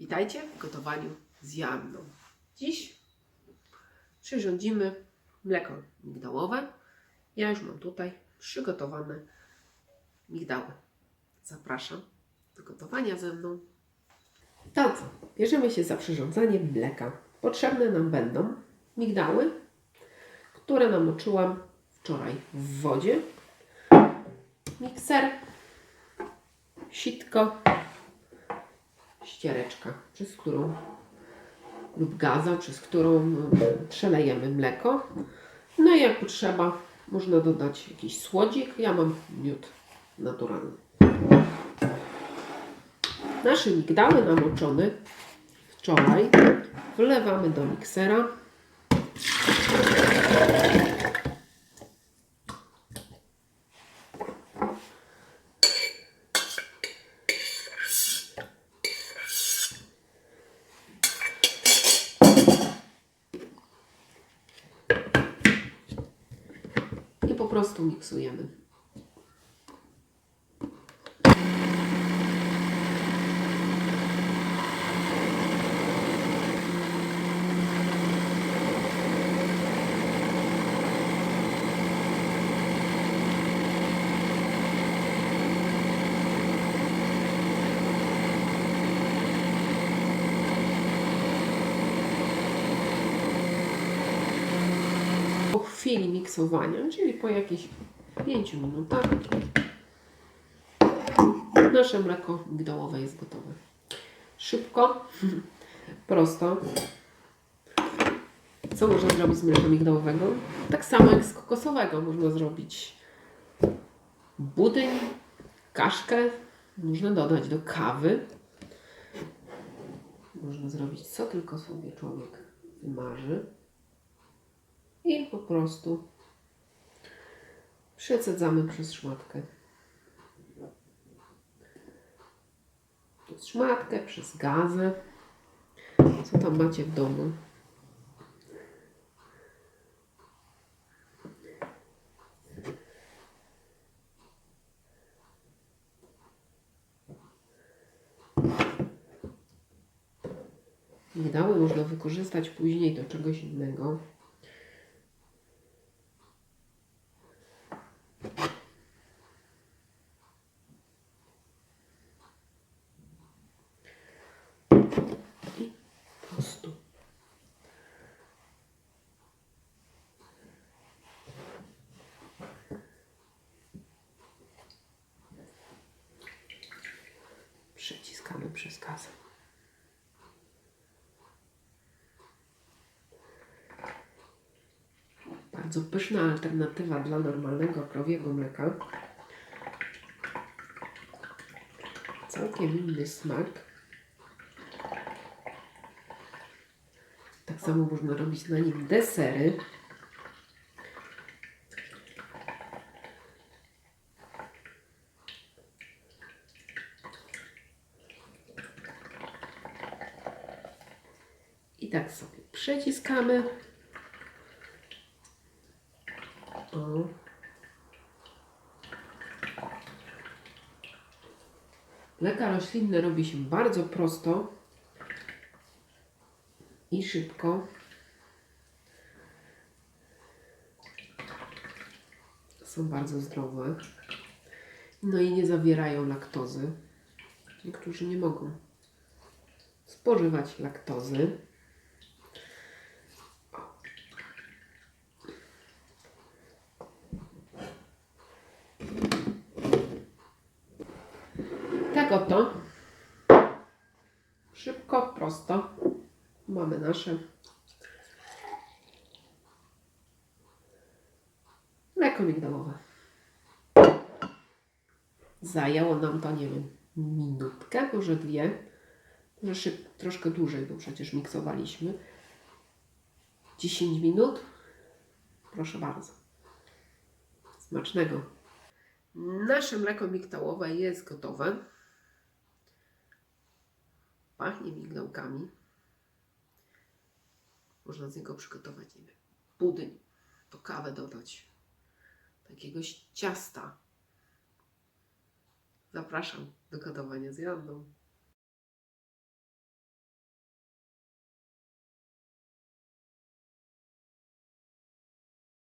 Witajcie w gotowaniu z Janną. Dziś przyrządzimy mleko migdałowe. Ja już mam tutaj przygotowane migdały. Zapraszam do gotowania ze mną. Co? Bierzemy się za przyrządzanie mleka. Potrzebne nam będą migdały, które namoczyłam wczoraj w wodzie, mikser, sitko, ściereczka, przez którą lub gaza, przez którą mm, przelejemy mleko. No i jak potrzeba, można dodać jakiś słodzik. Ja mam miód naturalny. Nasze migdały namoczone wczoraj wlewamy do miksera. i po prostu miksujemy. Po chwili miksowania, czyli po jakichś 5 minutach, nasze mleko migdałowe jest gotowe. Szybko, prosto. Co można zrobić z mleka migdałowego? Tak samo jak z kokosowego można zrobić budyń, kaszkę, można dodać do kawy. Można zrobić co tylko sobie człowiek wymarzy i po prostu przecedzamy przez szmatkę. Przez szmatkę, przez gazę. Co tam macie w domu? Migdały można wykorzystać później do czegoś innego. I po prostu. Kasę. Bardzo pyszna alternatywa dla normalnego krowiego mleka. Całkiem inny smak. Tak samo można robić na nim desery. I tak sobie przeciskamy. O. Mleka roślinne robi się bardzo prosto i szybko. Są bardzo zdrowe. No i nie zawierają laktozy. Niektórzy nie mogą spożywać laktozy. Tak oto. Szybko, prosto. Mamy nasze mleko migdałowe. Zajęło nam to, nie wiem, minutkę, może dwie. Może szyb, troszkę dłużej, bo przecież miksowaliśmy. 10 minut. Proszę bardzo. Smacznego. Nasze mleko migdałowe jest gotowe. Pachnie migdałkami. Można z niego przygotować, nie wiem, budyń, do kawę dodać, do jakiegoś ciasta. Zapraszam do gotowania z Janną.